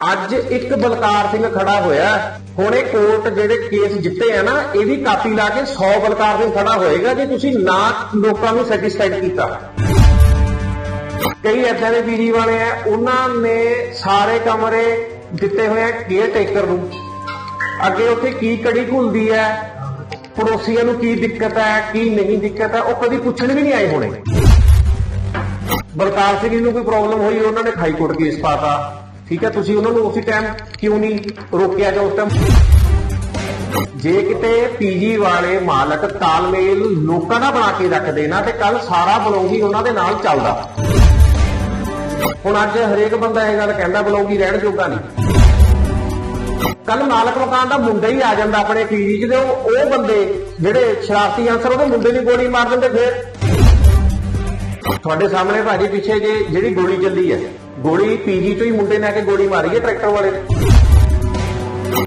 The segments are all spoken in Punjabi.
ਅੱਜ ਇੱਕ ਬਲਕਾਰ ਸਿੰਘ ਖੜਾ ਹੋਇਆ। ਹੁਣੇ ਕੋਰਟ ਜਿਹੜੇ ਕੇਸ ਜਿੱਤੇ ਆ ਨਾ ਇਹਦੀ ਕਾਪੀ ਲਾ ਕੇ 100 ਬਲਕਾਰ ਸਿੰਘ ਖੜਾ ਹੋਏਗਾ ਜੇ ਤੁਸੀਂ ਨਾ ਲੋਕਾਂ ਨੂੰ ਸੈਟੀਸਫਾਈਡ ਕੀਤਾ। ਕਈ ਏਦਾਂ ਦੇ ਪੀਜੀ ਵਾਲੇ ਆ, ਉਹਨਾਂ ਨੇ ਸਾਰੇ ਕਮਰੇ ਦਿੱਤੇ ਹੋਏ ਆ ਕੇਅਰ ਟੇਕਰ ਨੂੰ। ਅੱਗੇ ਉੱਥੇ ਕੀ ਕੜੀ ਘੁਲਦੀ ਹੈ ਪੜੋਸੀਆਂ ਨੂੰ ਕੀ ਦਿੱਕਤ ਹੈ ਕੀ ਨਹੀਂ ਦਿੱਕਤ ਹੈ ਉਹ ਕਦੀ ਪੁੱਛਣ ਵੀ ਨਹੀਂ ਆਏ ਹੋਣੇ। ਬਲਕਾਰ ਸਿੰਘ ਜੀ ਨੂੰ ਕੋਈ ਪ੍ਰੋਬਲਮ ਹੋਈ, ਉਹਨਾਂ ਨੇ ਹਾਈ ਕੋਰਟ ਕੇਸ ਪਾਤਾ ਠੀਕ ਹੈ, ਤੁਸੀਂ ਉਹਨਾਂ ਨੂੰ ਉਸੇ ਟਾਈਮ ਕਿਉਂ ਨਹੀਂ ਰੋਕਿਆ ਜਾਂ ਉਸ ਟਾਈਮ ਜੇ ਕਿਤੇ ਪੀਜੀ ਵਾਲੇ ਮਾਲਕ ਤਾਲਮੇਲ ਲੋਕਾਂ ਦਾ ਬਣਾ ਕੇ ਰੱਖਦੇ ਨਾ, ਤੇ ਕੱਲ ਸਾਰਾ ਬਲੌਂਗੀ ਉਹਨਾਂ ਦੇ ਨਾਲ ਚੱਲਦਾ। ਹੁਣ ਅੱਜ ਹਰੇਕ ਬੰਦਾ ਇਹ ਗੱਲ ਕਹਿੰਦਾ, ਬਲੌਂਗੀ ਰਹਿਣ ਜੋਗਾ ਨਹੀਂ। ਕੱਲ ਮਾਲਕ ਮਕਾਨ ਦਾ ਮੁੰਡਾ ਹੀ ਆ ਜਾਂਦਾ ਆਪਣੇ ਪੀਜੀ 'ਚ, ਤੇ ਉਹ ਬੰਦੇ ਜਿਹੜੇ ਸ਼ਰਾਰਤੀ ਅਨਸਰ, ਉਹਦੇ ਮੁੰਡੇ ਦੀ ਗੋਲੀ ਮਾਰ ਦਿੰਦੇ ਫੇਰ। ਤੁਹਾਡੇ ਸਾਹਮਣੇ ਭਾਜੀ ਪਿੱਛੇ ਜੇ ਜਿਹੜੀ ਗੋਲੀ ਚੱਲੀ ਹੈ ਗੋਲੀ ਪੀਜੀ ਤੋਂ ਹੀ ਮੁੰਡੇ ਨੇ ਆ ਕੇ ਗੋਲੀ ਮਾਰੀ ਹੈ ਟਰੈਕਟਰ ਵਾਲੇ ਨੇ।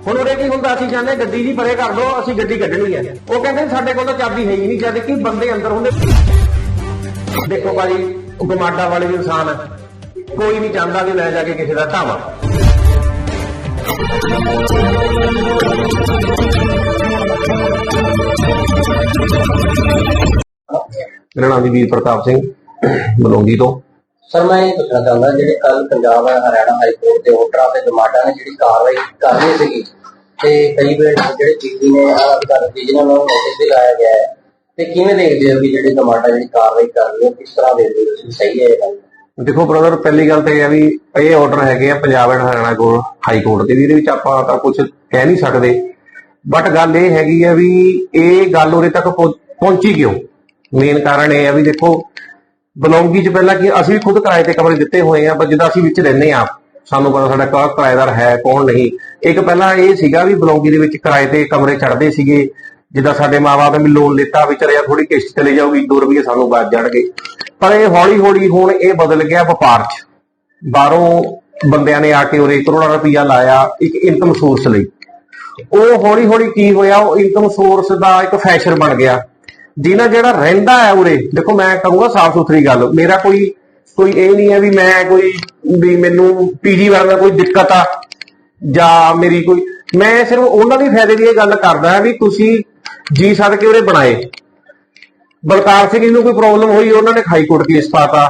ਹੁਣ ਉਰੇ ਕੀ ਹੁੰਦਾ, ਅਸੀਂ ਕਹਿੰਦੇ ਗੱਡੀ ਜੀ ਪਰੇ ਕਰ ਦੋ ਅਸੀਂ ਗੱਡੀ ਕੱਢਣੀ ਹੈ। ਉਹ ਕਹਿੰਦੇ ਸਾਡੇ ਕੋਲ ਤਾਂ ਚਾਬੀ ਹੈ ਹੀ ਨਹੀਂ, ਜਦ ਕਿ ਬੰਦੇ ਅੰਦਰ ਹੁੰਦੇ। ਦੇਖੋ ਭਾਜੀ, ਗਮਾਡਾ ਵਾਲੇ ਵੀ ਇਨਸਾਨ ਹੈ। ਕੋਈ ਨਹੀਂ ਚਾਹੁੰਦਾ ਵੀ ਲੈ ਜਾ ਕੇ ਕਿਸੇ ਦਾ ਢਾਵਾ ਮੇਰਾ ਨਾਮ ਜੀ ਵੀਰ ਪ੍ਰਤਾਪ ਸਿੰਘ, ਮਲੋਂਗੀ ਤੋਂ। ਸਰ, ਮੈਂ ਇਹ ਪੁੱਛਣਾ ਚਾਹੁੰਦਾ, ਜਿਹੜੇ ਕੱਲ ਪੰਜਾਬ ਹਰਿਆਣਾ ਹਾਈ ਕੋਰਟ ਦੇ ਆਰਡਰਾਂ ਤੇ ਜਮਾਡਾ ਨੇ ਜਿਹੜੀ ਕਾਰਵਾਈ ਕਰਨੀ ਸੀਗੀ, ਤੇ ਕਈ ਵੇਰ ਜਿਹੜੇ ਚੀਜ਼ੀ ਨੇ ਅਧਿਕਾਰ ਜਿਹਨਾਂ ਨੂੰ ਨੋਟਿਸ ਵੀ ਲਾਇਆ ਗਿਆ ਹੈ, ਤੇ ਕਿਵੇਂ ਦੇਖਦੇ ਹੋ ਕਿ ਜਿਹੜੀ ਜਮਾਡਾ ਜਿਹੜੀ ਕਾਰਵਾਈ ਕਰ ਰਹੀ ਹੈ, ਕਿਸ ਤਰ੍ਹਾਂ ਦੇਖਦੇ ਹੋ ਤੁਸੀਂ? ਸਹੀ ਹੈ ਇਹ ਗੱਲ? ਦੇਖੋ ਬ੍ਰਦਰ ਪਹਿਲੀ ਗੱਲ ਤੇ ਇਹ ਆ ਵੀ ਇਹ ਆਰਡਰ ਹੈਗੇ ਆ ਪੰਜਾਬ ਐਂਡ ਹਰਿਆਣਾ ਕੋਲ, ਹਾਈ ਕੋਰਟ ਦੇ ਵੀ, ਇਹਦੇ ਵਿੱਚ ਆਪਾਂ ਤਾਂ ਕੁਝ ਕਹਿ ਨਹੀਂ ਸਕਦੇ। ਬਟ ਗੱਲ ਇਹ ਹੈਗੀ ਆ ਵੀ ਇਹ ਗੱਲ ਉਰੇ ਤੱਕ ਪਹੁੰ- ਪਹੁੰਚੀ ਕਿਉਂ? ਮੇਨ ਕਾਰਨ ਇਹ ਆ ਵੀ ਦੇਖੋ ਬਲੌਂਗੀ ਚ ਪਹਿਲਾਂ ਕੀ ਅਸੀਂ ਵੀ ਖੁਦ ਕਿਰਾਏ ਤੇ ਕਮਰੇ ਦਿੱਤੇ ਹੋਏ ਆ, ਪਰ ਜਿੱਦਾਂ ਅਸੀਂ ਵਿੱਚ ਰਹਿੰਦੇ ਆ ਸਾਨੂੰ ਪਤਾ ਸਾਡਾ ਕੌਣ ਕਿਰਾਏਦਾਰ ਹੈ, ਕੌਣ ਨਹੀਂ। ਇੱਕ ਪਹਿਲਾਂ ਇਹ ਸੀਗਾ ਵੀ ਬਲੌਂਗੀ ਦੇ ਵਿੱਚ ਕਿਰਾਏ ਤੇ ਕਮਰੇ ਛੱਡਦੇ ਸੀਗੇ। ਜਿੱਦਾਂ ਸਾਡੇ ਮਾਪੇ ਨੇ ਵੀ ਲੋਨ ਲਿੱਤਾ, ਵੀ ਚਲਿਆ ਥੋੜੀ ਕਿਸ਼ਤ ਚਲੇ ਜਾਊਗੀ 2 ਰੁਪਏ ਸਾਨੂੰ ਬਾਅਦ ਜਾਣਗੇ। ਪਰ ਇਹ ਹੌਲੀ ਹੌਲੀ ਹੁਣ ਇਹ ਬਦਲ ਗਿਆ ਵਪਾਰ 'ਚ। ਬਾਹਰੋਂ ਬੰਦਿਆਂ ਨੇ ਆ ਕੇ ਉਰੇ ਕਰੋੜਾਂ ਰੁਪਈਆ ਲਾਇਆ ਇੱਕ ਇਨਕਮ ਸੋਰਸ ਲਈ। ਉਹ ਹੌਲੀ ਹੌਲੀ ਕੀ ਹੋਇਆ, ਉਹ ਇਨਕਮ ਸੋਰਸ ਦਾ ਇੱਕ ਫੈਸ਼ਨ ਬਣ ਗਿਆ। ਜਿਹਨਾਂ ਜਿਹੜਾ ਰਹਿੰਦਾ ਹੈ ਉਰੇ, ਦੇਖੋ ਮੈਂ ਕਹੂੰਗਾ ਸਾਫ਼ ਸੁਥਰੀ ਗੱਲ, ਮੇਰਾ ਕੋਈ ਕੋਈ ਇਹ ਨਹੀਂ ਹੈ ਵੀ ਮੈਂ ਕੋਈ, ਵੀ ਮੈਨੂੰ ਪੀਜੀ ਵਾਲਾ ਕੋਈ ਦਿੱਕਤ ਆ, ਜਾਂ ਮੇਰੀ ਕੋਈ, ਮੈਂ ਸਿਰਫ ਉਹਨਾਂ ਦੀ ਫਾਇਦੇ ਦੀ ਇਹ ਗੱਲ ਕਰਦਾ ਵੀ ਤੁਸੀਂ ਜੀ ਸਦਕੇ ਉਰੇ ਬਣਾਏ। ਬਲਕਾਰ ਸਿੰਘ ਨੂੰ ਕੋਈ ਪ੍ਰੋਬਲਮ ਹੋਈ, ਉਹਨਾਂ ਨੇ ਹਾਈ ਕੋਰਟ ਕੇਸ ਪਾਤਾ।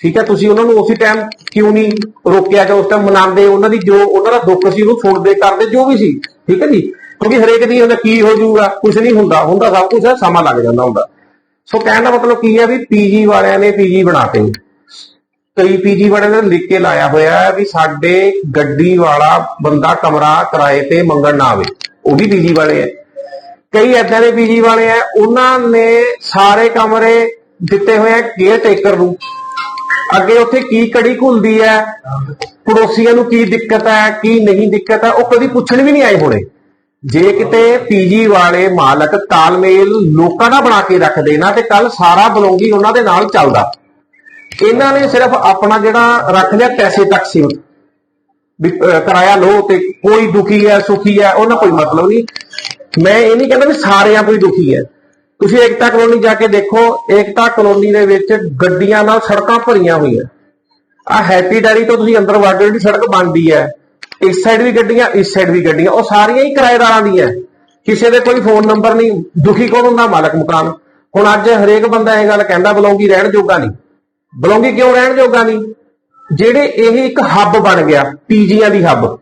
ਠੀਕ ਹੈ, ਤੁਸੀਂ ਉਹਨਾਂ ਨੂੰ ਉਸੇ ਟਾਈਮ ਕਿਉਂ ਨਹੀਂ ਰੋਕਿਆ ਜਾਂ ਉਸ ਟਾਈਮ ਮਨਾਉਂਦੇ? ਉਹਨਾਂ ਦੀ ਜੋ, ਉਹਨਾਂ ਦਾ ਦੁੱਖ ਸੀ ਉਹਨੂੰ ਸੁਣਦੇ, ਕਰਦੇ ਜੋ ਵੀ ਸੀ। ਠੀਕ ਹੈ ਜੀ? ਕਿਉਂਕਿ ਹਰੇਕ ਦੀ ਹੁੰਦਾ ਕੀ ਹੋ ਜਾਊਗਾ ਕੁਝ ਨਹੀਂ ਹੁੰਦਾ ਹੁੰਦਾ ਸਭ ਕੁਝ ਸਮਾਂ ਲੱਗ ਜਾਂਦਾ ਹੁੰਦਾ। ਸੋ ਕਹਿਣ ਦਾ ਮਤਲਬ ਕੀ ਹੈ ਵੀ ਪੀਜੀ ਵਾਲਿਆਂ ਨੇ ਪੀਜੀ ਬਣਾਤੇ ਕਈ ਪੀਜੀ ਵਾਲਿਆਂ ਨੇ ਲਿਖ ਕੇ ਲਾਇਆ ਹੋਇਆ ਹੈ ਵੀ ਸਾਡੇ ਗੱਡੀ ਵਾਲਾ ਬੰਦਾ ਕਮਰਾ ਕਿਰਾਏ ਤੇ ਮੰਗਣ ਨਾ ਆਵੇ, ਉਹ ਵੀ ਪੀਜੀ ਵਾਲੇ ਹੈ। ਕਈ ਏਦਾਂ ਦੇ ਪੀਜੀ ਵਾਲੇ ਆ ਉਹਨਾਂ ਨੇ ਸਾਰੇ ਕਮਰੇ ਦਿੱਤੇ ਹੋਏ ਆ ਕੇਅਰ ਟੇਕਰ ਨੂੰ। ਅੱਗੇ ਉੱਥੇ ਕੀ ਕੜੀ ਘੁਲਦੀ ਹੈ, ਪੜੋਸੀਆਂ ਨੂੰ ਕੀ ਦਿੱਕਤ ਹੈ, ਕੀ ਨਹੀਂ ਦਿੱਕਤ ਹੈ, ਉਹ ਕਦੀ ਪੁੱਛਣ ਵੀ ਨਹੀਂ ਆਏ ਹੋਣੇ। ਜੇ ਕਿਤੇ ਪੀਜੀ ਵਾਲੇ ਮਾਲਕ ਤਾਲਮੇਲ ਲੋਕਾਂ ਦਾ ਬਣਾ ਕੇ ਰੱਖਦੇ ਨਾ, ਤੇ ਕੱਲ ਸਾਰਾ ਬਲੌਂਗੀ ਉਹਨਾਂ ਦੇ ਨਾਲ ਚੱਲਦਾ। ਇਹਨਾਂ ਨੇ ਸਿਰਫ ਆਪਣਾ ਜਿਹੜਾ ਰੱਖ ਲਿਆ ਪੈਸੇ ਤੱਕ ਸੀਮਤ। ਵੀ ਕਿਰਾਇਆ ਲਓ ਤੇ ਕੋਈ ਦੁਖੀ ਹੈ, ਸੁਖੀ ਹੈ, ਉਹਨਾਂ ਕੋਈ ਮਤਲਬ ਨਹੀਂ। ਮੈਂ ਇਹ ਨਹੀਂ ਕਹਿੰਦਾ ਵੀ ਸਾਰਿਆਂ ਕੋਈ ਦੁਖੀ ਹੈ। ਤੁਸੀਂ ਏਕਤਾ ਕਲੋਨੀ ਜਾ ਕੇ ਦੇਖੋ, ਏਕਤਾ ਕਲੋਨੀ ਦੇ ਵਿੱਚ ਗੱਡੀਆਂ ਨਾਲ ਸੜਕਾਂ ਭਰੀਆਂ ਹੋਈਆਂ। ਆ ਹੈਪੀ ਡੈਰੀ ਤੋਂ ਤੁਸੀਂ ਅੰਦਰ ਵੜ ਜਿਹੜੀ ਸੜਕ ਬਣਦੀ ਹੈ। ਇਸ ਸਾਈਡ ਵੀ ਗੱਡੀਆਂ, ਇਸ ਸਾਈਡ ਵੀ ਗੱਡੀਆਂ। ਉਹ ਸਾਰੀਆਂ ਹੀ ਕਿਰਾਏਦਾਰਾਂ ਦੀਆਂ। ਕਿਸੇ ਦੇ ਕੋਈ ਫੋਨ ਨੰਬਰ ਨਹੀਂ। ਦੁਖੀ ਕੌਣ ਹੁੰਦਾ? ਮਾਲਕ ਮਕਾਨ। ਹੁਣ ਅੱਜ ਹਰੇਕ ਬੰਦਾ ਇਹ ਗੱਲ ਕਹਿੰਦਾ, ਬਲੌਂਗੀ ਰਹਿਣ ਜੋਗਾ ਨਹੀਂ। ਬਲੌਂਗੀ ਕਿਉਂ ਰਹਿਣ ਜੋਗਾ ਨਹੀਂ? ਜਿਹੜੇ ਇਹ ਇੱਕ ਹੱਬ ਬਣ ਗਿਆ, ਪੀਜੀਆਂ ਦੀ ਹੱਬ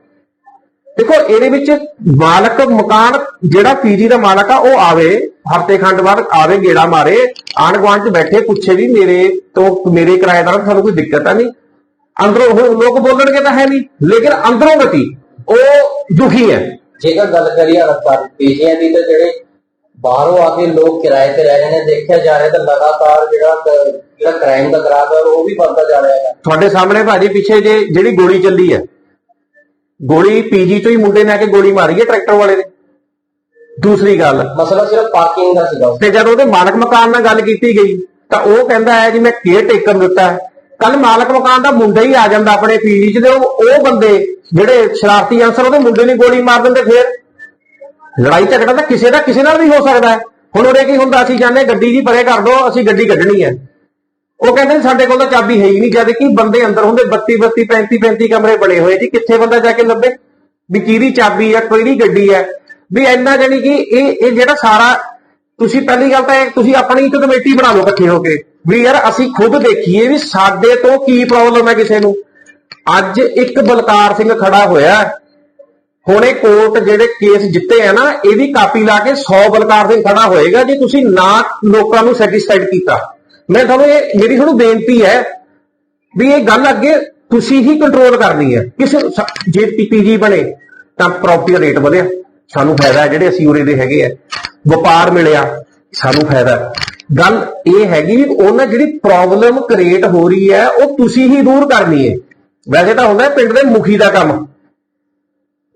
ਦੇਖੋ, ਇਹਦੇ ਵਿੱਚ ਮਾਲਕ ਮਕਾਨ, ਜਿਹੜਾ ਪੀਜੀ ਦਾ ਮਾਲਕ ਆ, ਉਹ ਆਵੇ, ਹਫ਼ਤੇ ਖੰਡ ਬਾਅਦ ਆਵੇ, ਗੇੜਾ ਮਾਰੇ ਆਂਢ ਗੁਆਂਢ ਚ ਬੈਠੇ, ਪੁੱਛੇ ਵੀ ਮੇਰੇ ਤੋਂ, ਮੇਰੇ ਕਿਰਾਏਦਾਰ ਨੂੰ ਸਾਨੂੰ ਕੋਈ ਦਿੱਕਤ ਆ ਨਹੀਂ। ਅੰਦਰੋਂ ਉਹ ਲੋਕ ਬੋਲਣਗੇ ਤਾਂ ਹੈ ਨਹੀਂ ਲੇਕਿਨ ਅੰਦਰੋਂ ਗਤੀ ਉਹ ਦੁਖੀ ਹੈ। ਜੇਕਰ ਗੱਲ ਕਰੀਏ ਅਨਸਰ ਪੀਜੀਆਂ ਦੀ ਤਾਂ ਜਿਹੜੇ ਬਾਹਰੋਂ ਆ ਕੇ ਲੋਕ ਕਿਰਾਏ ਤੇ ਰਹਿ ਰਹੇ ਨੇ ਦੇਖਿਆ ਜਾ ਰਿਹਾ ਤਾਂ ਲਗਾਤਾਰ ਜਿਹੜਾ ਜਿਹੜਾ ਕ੍ਰਾਈਮ ਦਾ ਗ੍ਰਾਫ ਹੈ ਉਹ ਵੀ ਵੱਧਦਾ ਜਾ ਰਿਹਾ ਹੈ। ਤੁਹਾਡੇ ਸਾਹਮਣੇ ਭਾਜੀ ਪਿੱਛੇ ਜੇ ਜਿਹੜੀ ਗੋਲੀ ਚੱਲੀ ਹੈ ਗੋਲੀ ਪੀਜੀ ਤੋਂ ਹੀ ਮੁੰਡੇ ਨੇ ਆ ਕੇ ਗੋਲੀ ਮਾਰੀ ਹੈ ਟਰੈਕਟਰ ਵਾਲੇ ਨੇ। ਦੂਸਰੀ ਗੱਲ ਮਸਲਾ ਸਿਰਫ ਪਾਰਕਿੰਗ ਦਾ ਸੀਗਾ। ਤੇ ਜਦ ਉਹਦੇ ਮਾਲਕ ਮਕਾਨ ਨਾਲ ਗੱਲ ਕੀਤੀ ਗਈ ਤਾਂ ਉਹ ਕਹਿੰਦਾ ਹੈ ਜੀ ਮੈਂ ਕੇਅਰ ਟੇਕਰ ਦਿੱਤਾ ਕੱਲ ਮਾਲਕ ਮਕਾਨ ਦਾ ਮੁੰਡਾ ਹੀ ਆ ਜਾਂਦਾ ਆਪਣੇ ਪੀੜੀ 'ਚ ਤੇ ਉਹ ਬੰਦੇ ਜਿਹੜੇ ਸ਼ਰਾਰਤੀ ਅਨਸਰ, ਉਹਦੇ ਮੁੰਡੇ ਨੂੰ ਗੋਲੀ ਮਾਰ ਦਿੰਦੇ ਫੇਰ। ਲੜਾਈ ਝਗੜਾ ਤਾਂ ਕਿਸੇ ਦਾ ਕਿਸੇ ਨਾਲ ਵੀ ਹੋ ਸਕਦਾ ਹੈ। ਹੁਣ ਉਰੇ ਕੀ ਹੁੰਦਾ, ਅਸੀਂ ਕਹਿੰਦੇ ਗੱਡੀ ਜੀ ਪਰੇ ਕਰ ਦੋ ਅਸੀਂ ਗੱਡੀ ਕੱਢਣੀ ਹੈ। ਉਹ ਕਹਿੰਦੇ ਸਾਡੇ ਕੋਲ ਤਾਂ ਚਾਬੀ ਹੈ ਹੀ ਨਹੀਂ, ਜਦ ਕਿ ਬੰਦੇ ਅੰਦਰ ਹੁੰਦੇ 32 32 35 35 ਕਮਰੇ ਬਣੇ ਹੋਏ ਜੀ, ਕਿੱਥੇ ਬੰਦਾ ਜਾ ਕੇ ਲੱਭੇ? ਵੀ ਕਿਹਦੀ ਚਾਬੀ ਹੈ ਕਿਹੜੀ ਗੱਡੀ ਹੈ? ਵੀ ਇੰਨਾ ਜਾਨੀ ਕਿ ਇਹ ਇਹ ਜਿਹੜਾ ਸਾਰਾ ਤੁਸੀਂ ਪਹਿਲੀ ਗੱਲ ਤਾਂ ਤੁਸੀਂ ਆਪਣੀ ਇੱਕ ਕਮੇਟੀ ਬਣਾ ਲਓ ਇਕੱਠੇ ਹੋ ਕੇ। ਵੀ ਯਾਰ ਅਸੀਂ ਖੁਦ ਦੇਖੀਏ ਵੀ ਸਾਡੇ ਤੋਂ ਕੀ ਪ੍ਰੋਬਲਮ ਹੈ ਕਿਸੇ ਨੂੰ। ਅੱਜ ਇੱਕ ਬਲਕਾਰ ਸਿੰਘ ਖੜਾ ਹੋਇਆ ਹੈ। ਹੁਣ ਇਹ ਕੋਰਟ ਜਿਹੜੇ ਕੇਸ ਜਿੱਤੇ ਆ ਨਾ ਇਹਦੀ ਕਾਪੀ ਲਾ ਕੇ 100 ਬਲਕਾਰ ਸਿੰਘ ਖੜਾ ਹੋਏਗਾ ਜੇ ਤੁਸੀਂ ਨਾ ਲੋਕਾਂ ਨੂੰ ਸੈਟੀਸਫਾਈਡ ਕੀਤਾ। ਮੈਂ ਤੁਹਾਨੂੰ ਇਹ ਮੇਰੀ ਤੁਹਾਨੂੰ ਬੇਨਤੀ ਹੈ ਵੀ ਇਹ ਗੱਲ ਅੱਗੇ ਤੁਸੀਂ ਹੀ ਕੰਟਰੋਲ ਕਰਨੀ ਹੈ। ਕਿਸੇ ਸ- ਜੇ ਪੀਪੀਜੀ ਬਣੇ, ਤਾਂ ਪ੍ਰਾਪਰਟੀ ਰੇਟ ਵਧਿਆ। ਸਾਨੂੰ ਫਾਇਦਾ ਜਿਹੜੇ ਅਸੀਂ ਉਰੇ ਦੇ ਹੈਗੇ ਆ। ਵਪਾਰ ਮਿਲਿਆ, ਸਾਨੂੰ ਫਾਇਦਾ ਗੱਲ ਇਹ ਹੈਗੀ ਉਹਨਾਂ ਜਿਹੜੀ ਪ੍ਰੋਬਲਮ ਕ੍ਰੀਏਟ ਹੋ ਰਹੀ ਹੈ, ਉਹ ਤੁਸੀਂ ਹੀ ਦੂਰ ਕਰਨੀ ਹੈ। ਵੈਸੇ ਤਾਂ ਹੁੰਦਾ ਪਿੰਡ ਦੇ ਮੁਖੀ ਦਾ ਕੰਮ।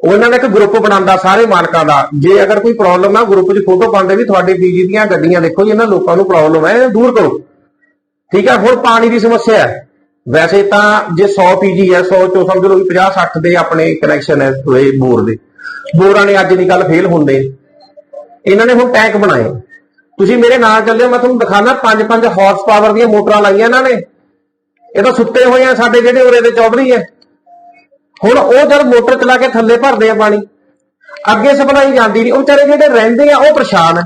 ਉਹਨਾਂ ਨੇ ਇੱਕ ਗਰੁੱਪ ਬਣਾਉਂਦਾ ਸਾਰੇ ਮਾਲਕਾਂ ਦਾ। ਜੇ ਅਗਰ ਕੋਈ ਪ੍ਰੋਬਲਮ ਹੈ ਗਰੁੱਪ 'ਚ ਫੋਟੋ ਪਾਉਂਦੇ ਵੀ ਤੁਹਾਡੇ ਪੀਜੀ ਦੀਆਂ ਗੱਡੀਆਂ ਦੇਖੋ ਜੀ, ਇਹਨਾਂ ਲੋਕਾਂ ਨੂੰ ਪ੍ਰੋਬਲਮ ਹੈ, ਇਹ ਦੂਰ ਕਰੋ। ਠੀਕ ਹੈ ਹੁਣ ਪਾਣੀ ਦੀ ਸਮੱਸਿਆ ਹੈ। ਵੈਸੇ ਤਾਂ ਜੇ 100 ਪੀਜੀ ਹੈ 100 ਚੋਂ ਸਮਝ ਲਓ ਵੀ 50 60 ਦੇ ਆਪਣੇ ਕਨੈਕਸ਼ਨ ਹੈ, ਹੋਏ ਬੋਰ ਦੇ। ਬੋਰਾਂ ਨੇ ਅੱਜ ਦੀ ਗੱਲ ਫੇਲ ਹੁੰਦੇ। ਇਹਨਾਂ ਨੇ ਹੁਣ ਟੈਂਕ ਬਣਾਏ। ਤੁਸੀਂ ਮੇਰੇ ਨਾਲ ਚੱਲਿਓ ਮੈਂ ਤੁਹਾਨੂੰ ਦਿਖਾਣਾ 5-5 ਹਾਰਸ ਪਾਵਰ ਦੀਆਂ ਮੋਟਰਾਂ ਲਾਈਆਂ ਇਹਨਾਂ ਨੇ। ਇਹ ਤਾਂ ਸੁੱਤੇ ਹੋਏ ਆ ਸਾਡੇ ਜਿਹੜੇ ਉਰੇ ਦੇ ਚੌਧਰੀ ਹੈ ਹੁਣ ਉਹ ਜਦ ਮੋਟਰ ਚਲਾ ਕੇ ਥੱਲੇ ਭਰਦੇ ਆ ਪਾਣੀ, ਅੱਗੇ ਸਪਲਾਈ ਜਾਂਦੀ ਨਹੀਂ। ਉਹ ਵਿਚਾਰੇ ਜਿਹੜੇ ਰਹਿੰਦੇ ਆ, ਉਹ ਪਰੇਸ਼ਾਨ ਆ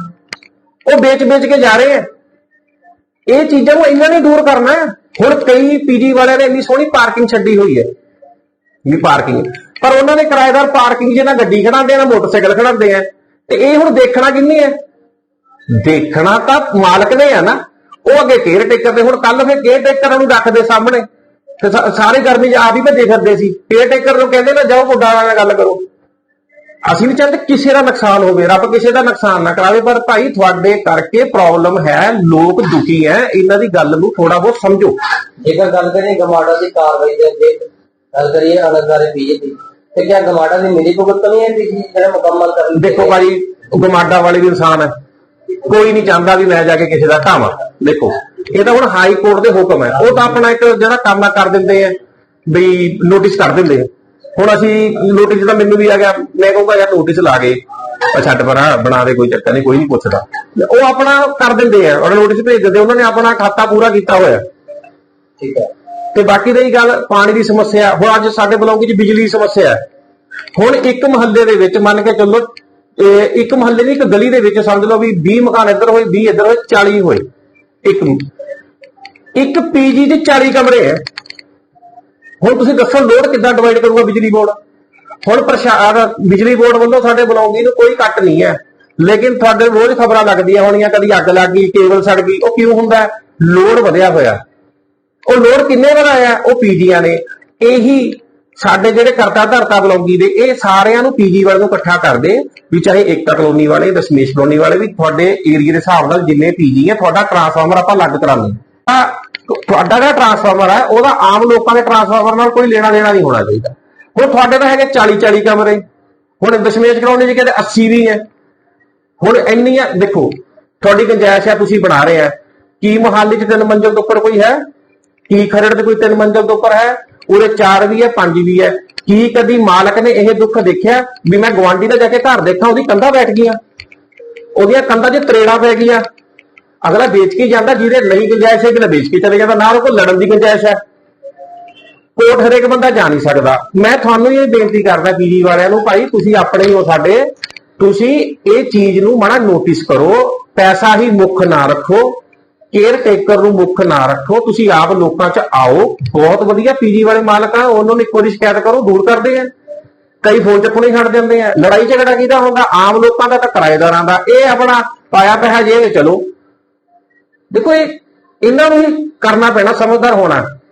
ਉਹ ਵੇਚ-ਵੇਚ ਕੇ ਜਾ ਰਹੇ ਆ ਇਹ ਚੀਜ਼ਾਂ ਨੂੰ ਇਹਨਾਂ ਨੇ ਦੂਰ ਕਰਨਾ ਹੁਣ ਕਈ ਪੀਜੀ ਵਾਲਿਆਂ ਨੇ ਇੰਨੀ ਸੋਹਣੀ ਪਾਰਕਿੰਗ ਛੱਡੀ ਹੋਈ ਹੈ ਵੀ ਪਾਰਕਿੰਗ। ਪਰ ਉਹਨਾਂ ਨੇ ਕਿਰਾਏਦਾਰ ਪਾਰਕਿੰਗ 'ਚ ਨਾ ਗੱਡੀ ਖੜਾਉਂਦੇ ਆ, ਨਾ ਮੋਟਰਸਾਈਕਲ ਖੜਾਉਂਦੇ ਆ। ਤੇ ਇਹ ਹੁਣ ਦੇਖਣਾ ਕਿੰਨੇ ਹੈ ਦੇਖਣਾ ਤਾਂ ਮਾਲਕ ਨੇ ਆ ਨਾ। ਉਹ ਅੱਗੇ ਕੇਅਰ ਟੇਕਰ ਦੇ ਹੁਣ ਕੱਲ ਫਿਰ ਕੇਅਰ ਟੇਕਰ ਨੂੰ ਰੱਖਦੇ ਸਾਹਮਣੇ। ਤੇ ਸਾਰੇ ਗਰਮੀ 'ਚ ਆਪ ਹੀ ਭੱਜੇ ਫਿਰਦੇ ਸੀ। ਕੇਅਰ ਟੇਕਰ ਨੂੰ ਕਹਿੰਦੇ ਨਾ ਜਾਓ ਮੁੰਡਾ ਨਾਲ ਗੱਲ ਕਰੋ। ਅਸੀਂ ਨਹੀਂ ਚਾਹੁੰਦੇ ਕਿਸੇ ਦਾ ਨੁਕਸਾਨ ਹੋਵੇ ਰੱਬ ਕਿਸੇ ਦਾ ਨੁਕਸਾਨ ਨਾ ਕਰਾਵੇ ਪਰ ਭਾਈ ਤੁਹਾਡੇ ਕਰਕੇ ਪ੍ਰੋਬਲਮ ਹੈ ਲੋਕ ਦੁਖੀ ਹੈ। ਇਹਨਾਂ ਦੀ ਗੱਲ ਨੂੰ ਥੋੜਾ ਬਹੁਤ ਸਮਝੋ। ਜੇਕਰ ਗੱਲ ਕਰੀਏ ਗਮਾਡਾ ਦੀ ਕਾਰਵਾਈ ਦੇ ਅੱਗੇ ਗੱਲ ਕਰੀਏ ਅਨੰਦਾਰੇ ਬੀਜੇਪੀ ਤੇ ਕਿਆ ਗਮਾਡਾ ਦੀ ਮੇਰੀ ਭੁਗਤ ਨਹੀਂ ਹੈ ਬੀਜੀ ਜਿਹੜਾ ਮੁਕੰਮਲ ਕਰਨ ਦੇਖੋ ਭਾਈ ਗਮਾਡਾ ਵਾਲੇ ਵੀ ਇਨਸਾਨ ਹੈ। ਕੋਈ ਨਹੀਂ ਚਾਹੁੰਦਾ ਵੀ ਮੈਂ ਜਾ ਕੇ ਕਿਸੇ ਦਾ ਢਾਵਾਂ ਦੇਖੋ ਇਹ ਤਾਂ ਹੁਣ ਹਾਈ ਕੋਰਟ ਦੇ ਹੁਕਮ ਹੈ। ਉਹ ਤਾਂ ਆਪਣਾ ਇੱਕ ਜਿਹੜਾ ਕੰਮ ਕਰ ਦਿੰਦੇ ਆ ਵੀ ਨੋਟਿਸ ਕਰ ਦਿੰਦੇ ਆ। ਹੁਣ ਅਸੀਂ ਨੋਟਿਸ ਤਾਂ ਮੈਨੂੰ ਵੀ ਆ ਗਿਆ। ਮੈਂ ਕਹੂੰਗਾ ਯਾਰ ਨੋਟਿਸ ਲਾ ਗਏ ਛੱਡ ਪਰਾਂ ਬਣਾ ਦੇ ਕੋਈ ਚੱਕਰ ਨਹੀਂ ਕੋਈ ਨਹੀਂ ਪੁੱਛਦਾ। ਉਹ ਆਪਣਾ ਕਰ ਦਿੰਦੇ ਆ। ਉਹਨਾਂ ਨੋਟਿਸ ਭੇਜ ਦਿੰਦੇ ਉਹਨਾਂ ਨੇ ਆਪਣਾ ਖਾਤਾ ਪੂਰਾ ਕੀਤਾ ਹੋਇਆ। ਠੀਕ ਹੈ। ਤੇ ਬਾਕੀ ਰਹੀ ਗੱਲ ਪਾਣੀ ਦੀ ਸਮੱਸਿਆ। ਹੁਣ ਅੱਜ ਸਾਡੇ ਬਲੌਂਗ 'ਚ ਬਿਜਲੀ ਦੀ ਸਮੱਸਿਆ ਹੈ। ਹੁਣ ਇੱਕ ਮਹੱਲੇ ਦੇ ਵਿੱਚ ਮੰਨ ਕੇ ਚੱਲੋ ਇਹ ਇੱਕ ਮਹੱਲੇ ਦੀ ਇੱਕ ਗਲੀ ਦੇ ਵਿੱਚ ਸਮਝ ਲਓ ਵੀ 20 ਮਕਾਨ ਇੱਧਰ ਹੋਏ 20 ਇੱਧਰ ਹੋਏ 40 ਹੋਏ। ਇੱਕ ਨੂੰ ਇੱਕ ਪੀਜੀ ਦੇ 40 ਕਮਰੇ ਹੈ ਹੁਣ ਤੁਸੀਂ ਦੱਸੋ ਲੋਡ ਕਿੱਦਾਂ ਡਿਵਾਈਡ ਕਰੂਗਾ ਬਿਜਲੀ ਬੋਰਡ? ਹੁਣ ਪ੍ਰਸ਼ਾਸਨ ਬਿਜਲੀ ਬੋਰਡ ਵੱਲੋਂ ਸਾਡੇ ਬਲੌਂਗੀ ਨੂੰ ਕੋਈ ਕੱਟ ਨਹੀਂ ਹੈ। ਲੇਕਿਨ ਤੁਹਾਡੇ ਰੋਜ਼ ਖਬਰਾਂ ਲੱਗਦੀਆਂ ਹੋਣੀਆਂ, ਕਦੀ ਅੱਗ ਲੱਗ ਗਈ, ਕੇਬਲ ਸੜ ਗਈ, ਉਹ ਕਿਉਂ ਹੁੰਦਾ? ਲੋਡ ਵਧਿਆ ਹੋਇਆ। ਉਹ ਲੋਡ ਕਿੰਨੇ ਵਧਾਇਆ ਉਹ ਪੀਜੀਆਂ ਨੇ। ਇਹੀ ਸਾਡੇ ਜਿਹੜੇ ਕਰਤਾ ਧਰਤਾ ਬਲੌਂਗੀ ਦੇ, ਇਹ ਸਾਰਿਆਂ ਨੂੰ ਪੀਜੀ ਵਾਲੇ ਨੂੰ ਇਕੱਠਾ ਕਰਦੇ ਵੀ ਚਾਹੇ ਏਕਤਾ ਕਲੋਨੀ ਵਾਲੇ, ਦਸ਼ਮੇਸ਼ ਕਲੋਨੀ ਵਾਲੇ ਵੀ ਤੁਹਾਡੇ ਏਰੀਆ ਦੇ ਹਿਸਾਬ ਨਾਲ ਜਿੰਨੇ ਪੀਜੀ ਹੈ ਤੁਹਾਡਾ ਟਰਾਂਸਫਾਰਮਰ ਆਪਾਂ ਅਲੱਗ ਕਰਾਂਗੇ ਤਾਂ ਤੁਹਾਡਾ ਜਿਹੜਾ ਟਰਾਂਸਫਾਰਮਰ ਹੈ ਉਹਦਾ ਆਮ ਲੋਕਾਂ ਦੇ ਟਰਾਂਸਫਾਰਮਰ ਨਾਲ ਕੋਈ ਲੈਣਾ ਦੇਣਾ ਨਹੀਂ ਹੋਣਾ ਚਾਹੀਦਾ। ਹੁਣ ਤੁਹਾਡੇ ਤਾਂ ਹੈਗੇ 40 40 ਕਮਰੇ। ਹੁਣ ਦਸ਼ਮੇਸ਼ ਕਲੋਨੀ ਜੀ ਕਹਿੰਦੇ 80 ਵੀ ਹੈ। ਹੁਣ ਇੰਨੀਆਂ, ਦੇਖੋ, ਤੁਹਾਡੀ ਗੁੰਜਾਇਸ਼ ਹੈ ਤੁਸੀਂ ਬਣਾ ਰਹੇ ਆ। ਕੀ ਮੁਹਾਲੀ ਚ ਤਿੰਨ ਮੰਜ਼ਲ ਤੋਂ ਉੱਪਰ ਕੋਈ ਹੈ? ਕੀ ਖਰੜ ਤੇ ਕੋਈ ਤਿੰਨ ਮੰਜ਼ਲ ਤੋਂ ਉੱਪਰ ਹੈ? ਉਰੇ ਚਾਰ ਵੀ ਹੈ, ਪੰਜ ਵੀ ਹੈ। ਕੀ ਕਦੀ ਮਾਲਕ ਨੇ ਇਹ ਦੁੱਖ ਦੇਖਿਆ ਵੀ ਮੈਂ ਗਵਾਂਢੀ ਦਾ ਜਾ ਕੇ ਘਰ ਦੇਖਾਂ, ਉਹਦੀ ਕੰਧਾਂ ਬੈਠ ਗਈਆਂ। ਉਹਦੀਆਂ ਕੰਧਾਂ 'ਚ ਤਰੇੜਾਂ ਪੈ ਗਈਆਂ। ਅਗਲਾ ਵੇਚ ਕੇ ਜਾਂਦਾ, ਜਿਹਦੇ ਨਹੀਂ ਗੁੰਜਾਇਸ਼ ਹੈ ਕਿ ਵੇਚ ਕੇ ਚਲੇ ਜਾਂਦਾ, ਨਾਲ ਉਹ ਕੋਲ ਲੜਨ ਦੀ ਗੁੰਜਾਇਸ਼ ਹੈ। ਕੋਰਟ ਹਰੇਕ ਬੰਦਾ ਜਾ ਨਹੀਂ ਸਕਦਾ। ਮੈਂ ਤੁਹਾਨੂੰ ਇਹ ਬੇਨਤੀ ਕਰਦਾ ਪੀਜੀ ਵਾਲਿਆਂ ਨੂੰ, ਭਾਈ, ਤੁਸੀਂ ਆਪਣੇ ਹੀ ਹੋ ਸਾਡੇ। ਤੁਸੀਂ ਇਹ ਚੀਜ਼ ਨੂੰ ਮਾੜਾ ਨੋਟਿਸ ਕਰੋ, ਪੈਸਾ ਹੀ ਮੁੱਖ ਨਾ ਰੱਖੋ। ਕੇਅਰ ਟੇਕਰ ਨੂੰ ਮੁੱਖ ਨਾ ਰੱਖੋ, ਤੁਸੀਂ ਆਪ ਲੋਕਾਂ 'ਚ ਆਓ। ਬਹੁਤ ਵਧੀਆ ਪੀਜੀ ਵਾਲੇ ਮਾਲਕ ਆ, ਉਹਨਾਂ ਨੂੰ ਇੱਕ ਵਾਰੀ ਸ਼ਿਕਾਇਤ ਕਰੋ, ਦੂਰ ਕਰਦੇ ਆ। ਕਈ ਫੋਨ ਚੱਕਣੇ ਛੱਡ ਦਿੰਦੇ ਆ। ਲੜਾਈ ਝਗੜਾ ਕਿਹਦਾ ਹੁੰਦਾ? ਆਮ ਲੋਕਾਂ ਦਾ ਤਾਂ ਕਿਰਾਏਦਾਰਾਂ ਦਾ। ਇਹ ਆਪਣਾ ਪਾਇਆ ਪਿਆ ਜੇ ਚਲੋ। ਦੇਖੋ ਇਹ, ਇਹਨਾਂ ਨੂੰ ਹੀ ਕਰਨਾ ਪੈਣਾ, ਸਮਝਦਾਰ ਹੋਣਾ।